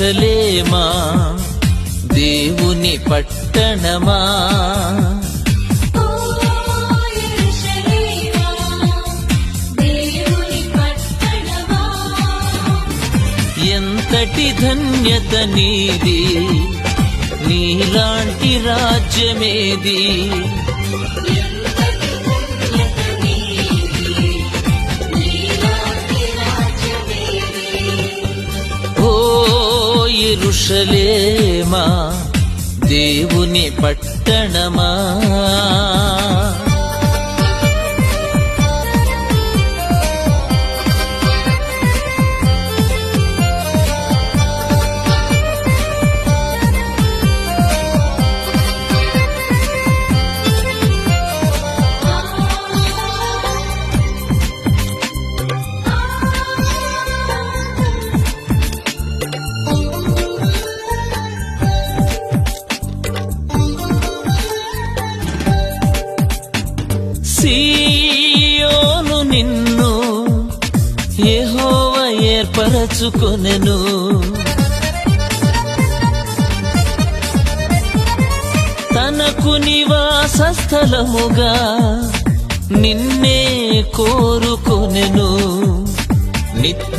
యెరూషలేమా దేవుని పట్టణమా? ఎంతటి ధన్యత నీది? నీలాంటి రాజ్యమేది? ఎరుషలేమా దేవుని పట్టణమా? సీయోను నిన్ను ఏహోవ ఏర్పరచుకొనెను. తనకు నివాస స్థలముగా నిన్నే కోరుకొనెను. నిత్య